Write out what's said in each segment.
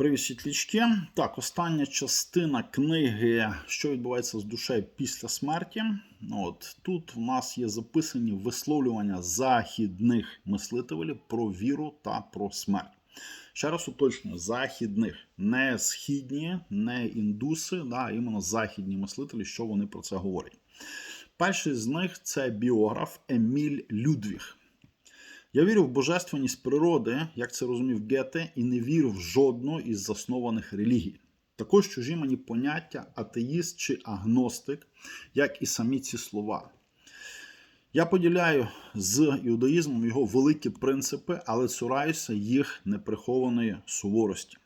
Привіт, світлячки. Так, остання частина книги, що відбувається з душею після смерті. От Тут у нас є записані висловлювання західних мислителів про віру та про смерть. Ще раз уточнюю, західних, не східні, не індуси, да, іменно західні мислителі, що вони про це говорять. Перший з них це біограф Еміль Людвіг. Я вірю в божественність природи, як це розумів Гете, і не вірю в жодну із заснованих релігій. Також чужі мені поняття атеїст чи агностик, як і самі ці слова. Я поділяю з іудаїзмом його великі принципи, але цураюся їх неприхованої суворості.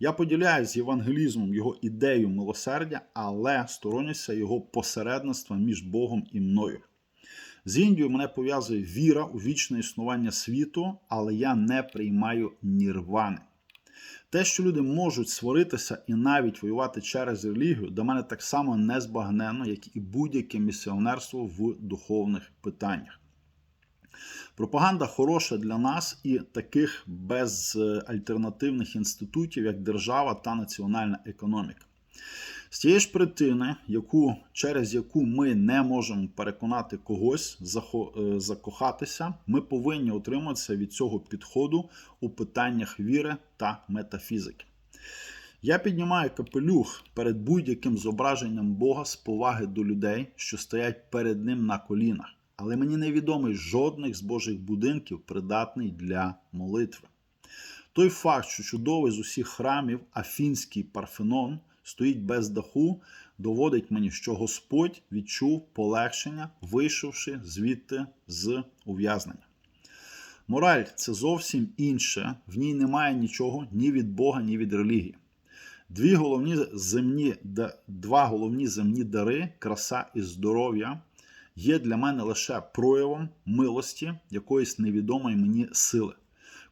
Я поділяю з євангелізмом його ідею милосердя, але сторонюся його посередництва між Богом і мною. З Індією мене пов'язує віра у вічне існування світу, але я не приймаю нірвани. Те, що люди можуть сваритися і навіть воювати через релігію, до мене так само незбагненно, як і будь-яке місіонерство в духовних питаннях. Пропаганда хороша для нас і таких безальтернативних інститутів, як держава та національна економіка. З тієї ж причини, яку, через яку ми не можемо переконати когось е, закохатися, ми повинні утриматися від цього підходу у питаннях віри та метафізики. Я піднімаю капелюх перед будь-яким зображенням Бога з поваги до людей, що стоять перед ним на колінах, але мені невідомий жодних з Божих будинків, придатний для молитви. Той факт, що чудовий з усіх храмів Афінський Парфенон стоїть без даху, доводить мені, що Господь відчув полегшення, вийшовши звідти з ув'язнення. Мораль це зовсім інше, в ній немає нічого ні від Бога, ні від релігії. Дві головні земні, Два головні земні дари, краса і здоров'я, є для мене лише проявом милості якоїсь невідомої мені сили.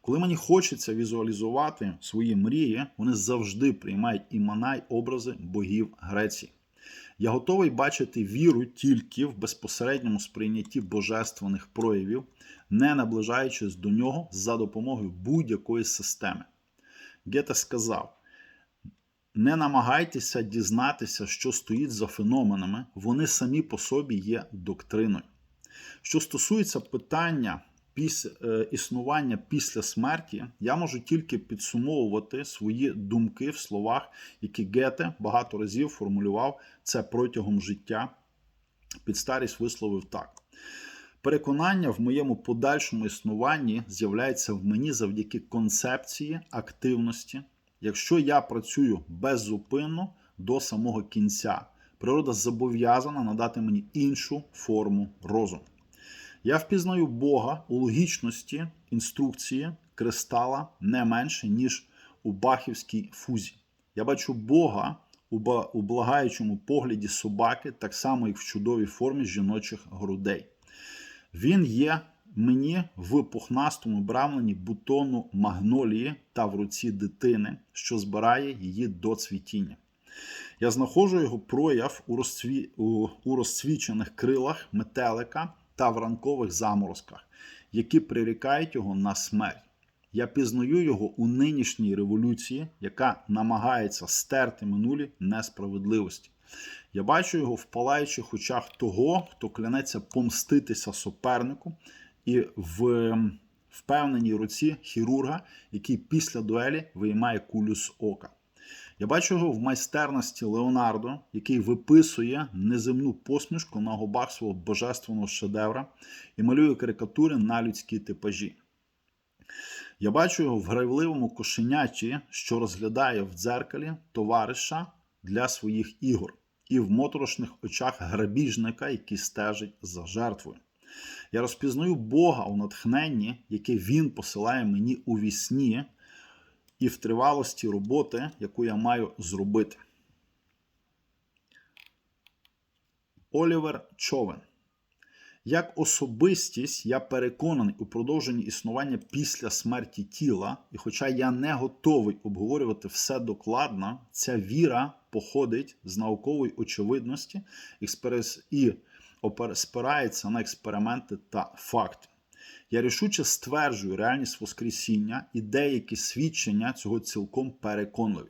Коли мені хочеться візуалізувати свої мрії, вони завжди приймають імена й образи богів Греції. Я готовий бачити віру тільки в безпосередньому сприйнятті божественних проявів, не наближаючись до нього за допомогою будь-якої системи. Гете сказав: не намагайтеся дізнатися, що стоїть за феноменами, вони самі по собі є доктриною. Що стосується питання після е, існування після смерті, я можу тільки підсумовувати свої думки в словах, які Гете багато разів формулював це протягом життя. Під старість висловив так. Переконання в моєму подальшому існуванні з'являється в мені завдяки концепції активності. Якщо я працюю беззупинно до самого кінця, природа зобов'язана надати мені іншу форму розуму. Я впізнаю Бога у логічності інструкції кристала не менше, ніж у бахівській фузі. Я бачу Бога у благаючому погляді собаки, так само, як в чудовій формі жіночих грудей. Він є мені в пухнастому брамленні бутону магнолії та в руці дитини, що збирає її до цвітіння. Я знаходжу його прояв у, розцві... у розцвічених крилах метелика та в ранкових заморозках, які прирікають його на смерть. Я пізнаю його у нинішній революції, яка намагається стерти минулі несправедливості. Я бачу його в палаючих очах того, хто клянеться помститися супернику, і в впевненій руці хірурга, який після дуелі виймає кулю з ока. Я бачу його в майстерності Леонардо, який виписує неземну посмішку на губах свого божественного шедевра і малює карикатури на людські типажі. Я бачу його в грайвливому кошеняті, що розглядає в дзеркалі товариша для своїх ігор, і в моторошних очах грабіжника, який стежить за жертвою. Я розпізнаю Бога у натхненні, яке Він посилає мені у вісні, і в тривалості роботи, яку я маю зробити. Олівер Човен. Як особистість, я переконаний у продовженні існування після смерті тіла, і хоча я не готовий обговорювати все докладно, ця віра походить з наукової очевидності і спирається на експерименти та факти. Я рішуче стверджую реальність Воскресіння і деякі свідчення цього цілком переконливі.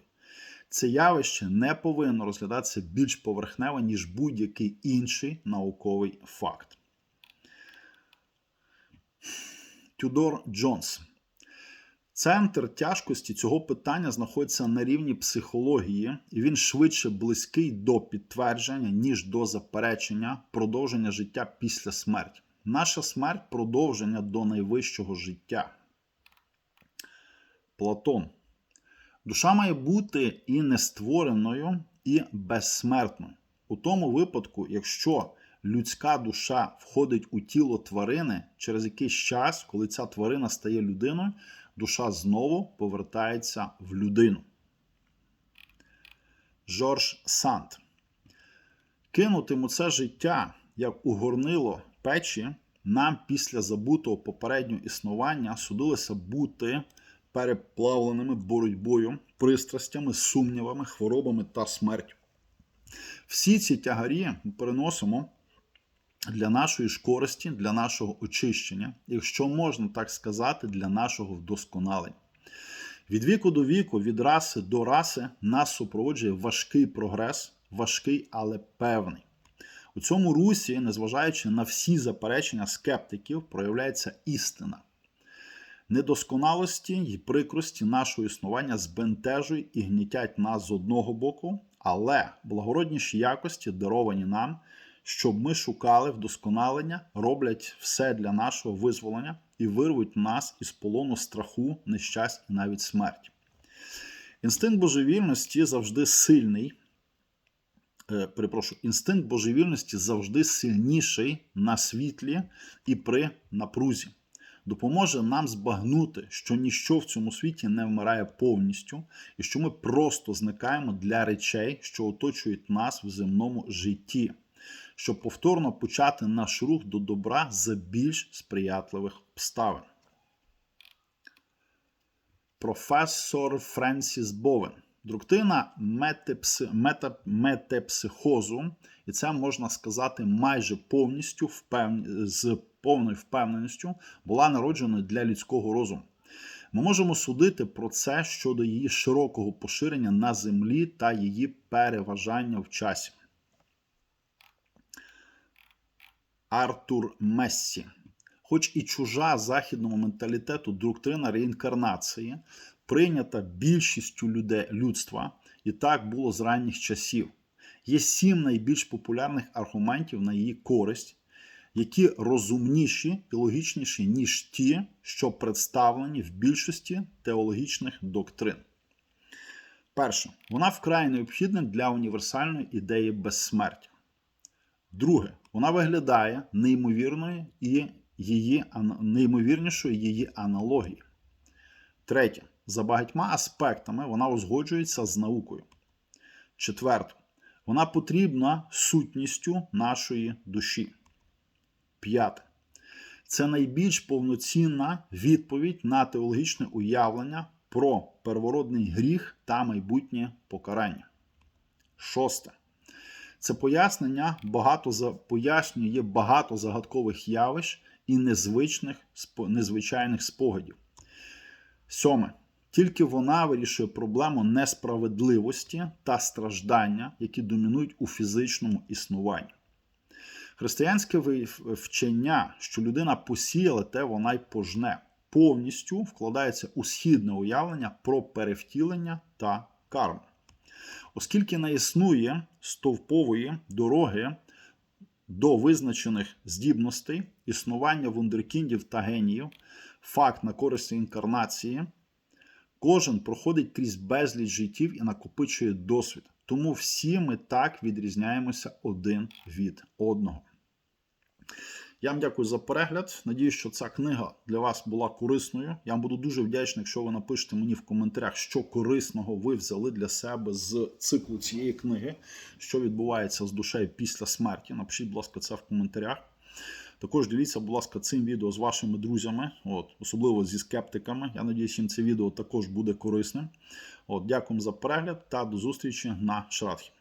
Це явище не повинно розглядатися більш поверхнево, ніж будь-який інший науковий факт. Тюдор Джонс. Центр тяжкості цього питання знаходиться на рівні психології, і він швидше близький до підтвердження, ніж до заперечення продовження життя після смерті. Наша смерть продовження до найвищого життя. Платон. Душа має бути і нествореною, і безсмертною. У тому випадку, якщо людська душа входить у тіло тварини через якийсь час, коли ця тварина стає людиною, душа знову повертається в людину. Жорж Санд. Кинутиму це життя, як у горнило печі, нам після забутого попереднього існування судилося бути переплавленими боротьбою, пристрастями, сумнівами, хворобами та смертю. Всі ці тягарі ми переносимо для нашої ж користі, для нашого очищення, якщо можна так сказати, для нашого вдосконалення. Від віку до віку, від раси до раси нас супроводжує важкий прогрес, важкий, але певний. У цьому русі, незважаючи на всі заперечення скептиків, проявляється істина. Недосконалості і прикрості нашого існування збентежують і гнітять нас з одного боку, але благородніші якості, даровані нам, щоб ми шукали вдосконалення, роблять все для нашого визволення і вирвуть нас із полону страху, нещастя і навіть смерті. Інстинкт божевільності завжди сильний. Е, перепрошую, інстинкт божевільності завжди сильніший на світлі і при напрузі. Допоможе нам збагнути, що ніщо в цьому світі не вмирає повністю, і що ми просто зникаємо для речей, що оточують нас в земному житті, щоб повторно почати наш рух до добра за більш сприятливих обставин. Професор Френсіс Бовен. Доктрина метепси, мета, метепсихозу, і це можна сказати майже повністю впевн... з повною впевненістю, була народженою для людського розуму. Ми можемо судити про це щодо її широкого поширення на землі та її переважання в часі. Артур Мессі. Хоч і чужа західному менталітету доктрина реінкарнації прийнята більшістю людей, людства, і так було з ранніх часів. Є сім найбільш популярних аргументів на її користь, які розумніші і логічніші, ніж ті, що представлені в більшості теологічних доктрин. Перше, вона вкрай необхідна для універсальної ідеї безсмертя. Друге, вона виглядає неймовірною і її неймовірнішою її аналогії. Третє, за багатьма аспектами вона узгоджується з наукою. Четверте, вона потрібна сутністю нашої душі. П'яте. Це найбільш повноцінна відповідь на теологічне уявлення про первородний гріх та майбутнє покарання. Шосте. Це пояснення багато пояснює багато загадкових явищ і незвичних, незвичайних спогадів. Сьоме. Тільки вона вирішує проблему несправедливості та страждання, які домінують у фізичному існуванні. Християнське вчення, що людина посіяла, те вона й пожне, повністю вкладається у східне уявлення про перевтілення та карму. Оскільки не існує стовпової дороги до визначених здібностей, існування вундеркіндів та геніїв, факт на користь інкарнації, кожен проходить крізь безліч життів і накопичує досвід. Тому всі ми так відрізняємося один від одного. Я вам дякую за перегляд. Надіюсь, що ця книга для вас була корисною. Я вам буду дуже вдячний, якщо ви напишете мені в коментарях, що корисного ви взяли для себе з циклу цієї книги, що відбувається з душею після смерті. Напишіть, будь ласка, це в коментарях. Також діліться, будь ласка, цим відео з вашими друзями, от, особливо зі скептиками. Я надіюсь, їм це відео також буде корисним. От, Дякую за перегляд та до зустрічі на Шрадхі.